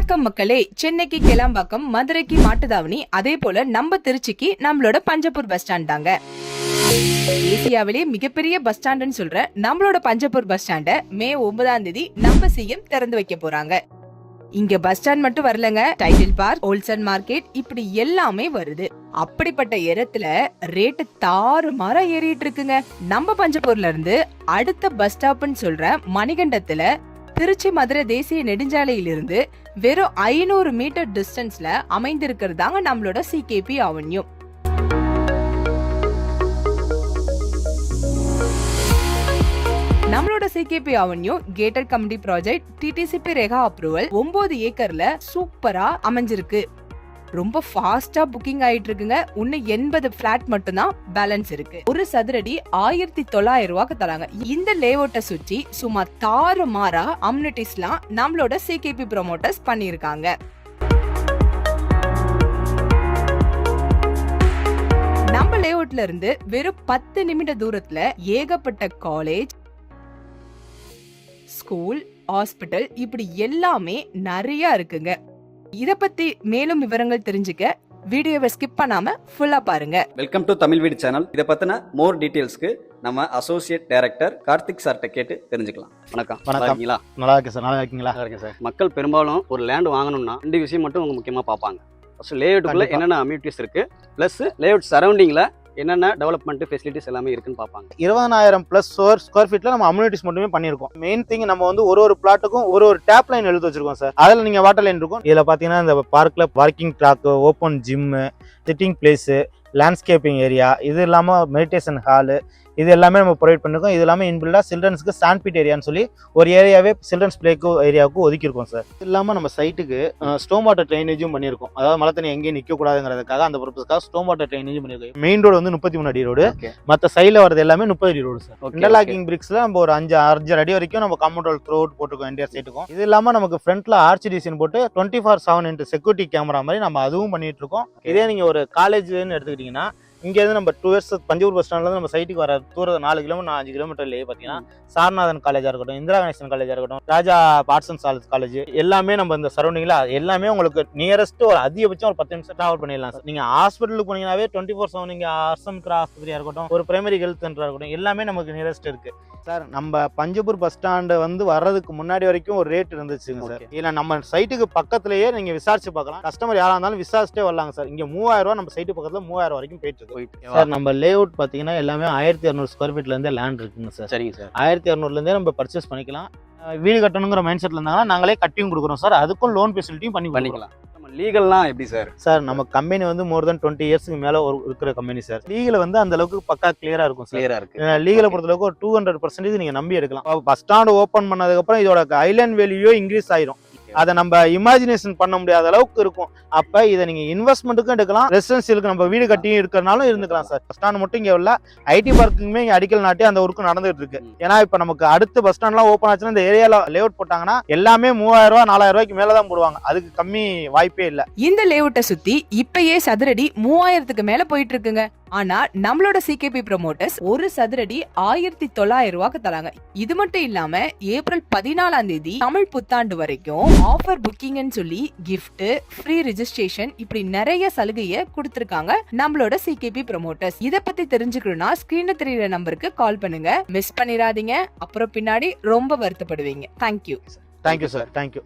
வணக்கம் மக்களே. சென்னைக்கு கிளாம்பாக்கம் மதுரைக்கு மாட்டுதாவணி அதே போல நம்ம திருச்சிக்கு நம்மளோட பஞ்சப்பூர் பஸ் ஸ்டாண்ட் தாங்க. ஏசியாவிலே மிகப்பெரிய பஸ் ஸ்டாண்டுன்னு சொல்ற நம்மளோட பஞ்சப்பூர் பஸ் ஸ்டாண்ட மே ஒன்பதாம் தேதி நம்ம சிஎம் திறந்து வைக்க போறாங்க. இங்க பஸ் ஸ்டாண்ட் மட்டும் வரலங்க. டைட்டில் பார்க் ஹோல்சேல் மார்க்கெட் இப்படி எல்லாமே வருது. அப்படிப்பட்ட இடத்துல ரேட்டு தாறுமாறா ஏறிட்டு இருக்குங்க. நம்ம பஞ்சப்பூர்ல இருந்து அடுத்த பஸ் ஸ்டாப்னு சொல்ற மணிகண்டத்துல திருச்சி மதுரை தேசிய நெடுஞ்சாலையிலிருந்து வெறும் ஐநூறு மீட்டர் டிஸ்டன்ஸ்ல அமைந்திருக்கிறதாங்க நம்மளோட சிகேபி அவென்யூ நம்மளோட CKP avenue gated community project DTCP RERA approval ஒன்பது ஏக்கர்ல சூப்பரா அமைஞ்சிருக்கு. ரொம்ப ஃபாஸ்டா புக்கிங் ஆயிட்டு இருக்குங்க இன்னும் எண்பது பிளாட் மட்டும்தான் பேலன்ஸ் இருக்கு. ஒரு சதுரடி ஆயிரத்தி தொள்ளாயிரம் ரூபாய்க்கு தராங்க. இந்த லேஅவுட்டை சுற்றி சும்மா தாறு மாறா அம்யூனிட்டிஸ்லாம் நம்மளோட சிகேபி ப்ரொமோட்டர்ஸ் பண்ணியிருக்காங்க. நம்ம லேஅவுட்ல இருந்து வெறும் பத்து நிமிட தூரத்துல ஏகப்பட்ட காலேஜ் ஸ்கூல் ஹாஸ்பிட்டல் இப்படி எல்லாமே நிறைய இருக்குங்க. இத பத்தி மேலும் விவரங்கள் தெரிஞ்சுக்க வீடியோவை ஸ்கிப் பண்ணாம ஃபுல்லா பாருங்க. வெல்கம் டு தமிழ் வீடு சேனல் இதை பத்தின மோர் டீடைல்ஸ்க்கு நம்ம அசோசியேட் டைரக்டர் கார்த்திக் சார்கிட்ட கேட்டு தெரிஞ்சுக்கலாம். வணக்கம். வணக்கம். நல்லா இருக்கீங்களா? நல்லா இருக்கு சார் நல்லா இருக்கீங்களா? இருக்கேன் சார் மக்கள் பெரும்பாலும் ஒரு லேண்ட் வாங்கணும்னா ரெண்டு விஷயம் மட்டும் அவங்க முக்கியமாக பார்ப்பாங்க. ஃபர்ஸ்ட் லேஅவுட்டுக்குள்ள. என்னென்ன அம்யூனிட்டிஸ் இருக்கு? ப்ளஸ் லேஅவுட் சரௌண்டிங்ல என்னென்ன டெவலப்மெண்ட் ஃபெசிலிட்டிஸ் எல்லாமே இருக்குன்னு பார்ப்பாங்க. இருபதனாயிரம் ப்ளஸ் ஸ்கொயர் ஸ்கொயர் ஃபீட்ல நம்ம அம்யூனிட்டிஸ் மட்டுமே பண்ணியிருக்கோம். மெயின் திங் நம்ம வந்து ஒரு ஒரு பிளாட்டுக்கும் ஒரு ஒரு டேப் லைன் எழுதி வச்சிருக்கோம் சார் அதில் நீங்கள் வாட்டர் லைன் இருக்கும். இதில் பார்த்தீங்கன்னா இந்த பார்க்கில் parking track open gym sitting place landscaping area இது இல்லாமல் மெடிடேஷன் ஹாலு இது எல்லாமே நம்ம ப்ரொவைட் பண்ணிருக்கோம். இது இல்லாமல் இன்பில்டா சில்ட்ரன்ஸ்க்கு சாண்ட்பிட் ஏரியான்னு சொல்லி ஒரு ஏரியாவே சில்ட்ரன்ஸ் பிளேக்கு ஏரியாவுக்கு ஒதுக்கியிருக்கோம் சார் இது இல்லாமல் நம்ம சைட்டுக்கு ஸ்டோம் வாட்டர் ட்ரைனேஜும் பண்ணியிருக்கோம். அதாவது மழை தண்ணி எங்கேயும் நிற்கக்கூடாதுங்கிறதுக்காக அந்த பர்பஸ்க்காக ஸ்டோம் வாட்டர் ட்ரைனேஜும் பண்ணியிருக்கோம். மெயின் ரோடு வந்து முப்பத்தி மூணு அடி ரோடு மற்ற சைடில் வரது எல்லாமே முப்பது அடி ரோடு சார் இன்டர்லாக்கிங் பிரிக்ஸ்ல நம்ம ஒரு அஞ்சு அஞ்சு அடி வரைக்கும் நம்ம காம்பவுண்ட் த்ரோ அவுட் போட்டுருக்கோம் இந்தியா சைட்டுக்கும் இது இல்லாம நமக்கு ஃப்ரண்ட்ல ஆர்ச் டிசைன் போட்டு twenty four seven into security camera மாதிரி நம்ம அதுவும் பண்ணிட்டு இருக்கோம். இதே நீங்க ஒரு காலேஜ்னு எடுத்துக்கிட்டீங்கன்னா இங்க இருந்து நம்ம டூ இயர்ஸ் தஞ்சூர் பஸ் ஸ்டாண்ட்ல இருந்து நம்ம சைட்டுக்கு வர தூரம் நாலு கிலோமீட்டர் அஞ்சு கிலோமீட்டர்லயே பாத்தீங்கன்னா சாரநாதன் காலேஜா இருக்கட்டும் இந்திரா கணேசன் காலேஜா இருக்கட்டும் ராஜா ஆர்ட்ஸ் அண்ட் சாலஸ் காலேஜ் எல்லாமே நம்ம இந்த சரௌண்டிங்ல எல்லாமே உங்களுக்கு நியரஸ்ட் ஒரு அதிகபட்சம் ஒரு பத்து நிமிஷம் டிராவல் பண்ணிடலாம் சார் நீங்க ஹாஸ்பிட்டலுக்கு போனீங்கன்னாவே டுவெண்ட்டி ஃபோர் செவன் நீங்க அரசமித்ரா ஆஸ்பத்திரியா இருக்கட்டும் ஒரு பிரைமரி ஹெல்த் சென்டரா இருக்கட்டும் எல்லாமே நமக்கு நியரஸ்ட் இருக்கு. சார் நம்ம பஞ்சபூர் பஸ் ஸ்டாண்டு வந்து வர்றதுக்கு முன்னாடி வரைக்கும் ஒரு ரேட் இருந்துச்சுங்க சார். இல்ல நம்ம சைட்டுக்கு பக்கத்துலயே நீங்க விசாரிச்சு பார்க்கலாம். கஸ்டமர் யாரா இருந்தாலும் விசாரிச்சுட்டே வரலாங்க சார் இங்க மூவாயிரம் ரூபாய் நம்ம சைட்டு பக்கத்துல மூவாயிரம் வரைக்கும் போயிட்டு போயிட்டு சார் நம்ம லே அவுட் பாத்தீங்கன்னா எல்லாமே ஆயிரத்தி இரநூறு ஸ்கொயர் ஃபீட்ல இருந்தே லேண்ட் இருக்குங்க சார். சரிங்க சார். ஆயிரத்தி இரநூறுலேருந்தே நம்ம பர்ச்சேஸ் பண்ணிக்கலாம். வீடு கட்டணுங்கிற மைண்ட் செட்ல இருந்தாங்கன்னா நாங்களே கட்டியும் கொடுக்குறோம் சார். அதுக்கும் லோன் ஃபெசிலிட்டியும் பண்ணி பண்ணிக்கலாம். லீகல்லாம் எப்படி சார்? சார் நம்ம கம்பெனி வந்து மோர் தென் டுவெண்ட்டி இயர்ஸ்க்கு மேல ஒரு இருக்கிற கம்பெனி சார். லீகல வந்து அந்த அளவுக்கு பக்கா கிளியரா இருக்கும் கிளியரா இருக்கு. லீகலை பொறுத்தளவுக்கு ஒரு டூ ஹண்ட்ரட் பர்சன்டேஜ் நீங்க நம்பி எடுக்கலாம். பஸ் ஸ்டாண்ட் ஓப்பன் பண்ணதுக்கப்புறம் இதோட ஐலண்ட் வேல்யூ இன்க்ரீஸ் ஆயிரும். அதை நம்ம இமேஜினேஷன் பண்ண முடியாத அளவுக்கு இருக்கும். அப்ப இதை நீங்க இன்வெஸ்ட்மெண்ட்டுக்கும் எடுக்கலாம். ரெசிடென்சியலுக்கு நம்ம வீடு கட்டி இருக்கிறனாலும் இருந்துக்கலாம் சார். பஸ் ஸ்டாண்ட் மட்டும் இங்க உள்ள ஐடி பார்க்குமே இங்க அடிக்கல் நாட்டி அந்த ஒர்க்கு நடந்துட்டு இருக்கு. ஏன்னா இப்ப நமக்கு அடுத்த பஸ் ஸ்டாண்ட்லாம் ஓப்பன் ஆச்சுன்னா இந்த ஏரியால லேஅவுட் போட்டாங்கன்னா எல்லாமே மூவாயிரம் ரூபாய் நாலாயிரம் ரூபாய்க்கு மேலதான் போடுவாங்க. அதுக்கு கம்மி வாய்ப்பே இல்ல. இந்த லேஅவுட்டை சுத்தி இப்பயே சதுரடி மூவாயிரத்துக்கு மேல போயிட்டு இருக்குங்க. ஆனா நம்மளோட சிகேபி ப்ரமோட்டர்ஸ் ஒரு சதுரடி ஆயிரத்தி தொள்ளாயிரம் ரூபாய்க்கு தராங்க. இது மட்டும் இல்லாம ஏப்ரல் பதினாலாம் தேதி தமிழ் புத்தாண்டு வரைக்கும் ஆஃபர் புக்கிங்னு சொல்லி கிஃப்ட் ஃப்ரீ ரிஜிஸ்ட்ரேஷன் இப்படி நிறைய சலுகையை கொடுத்திருக்காங்க நம்மளோட சிகேபி ப்ரமோட்டர்ஸ் இத பத்தி தெரிஞ்சுக்கணும்னா ஸ்கிரீன்ல தெரியுற நம்பருக்கு கால் பண்ணுங்க. மிஸ் பண்ணிடாதீங்க. அப்புறம் பின்னாடி ரொம்ப வருத்தப்படுவீங்க. Thank you thank you sir thank you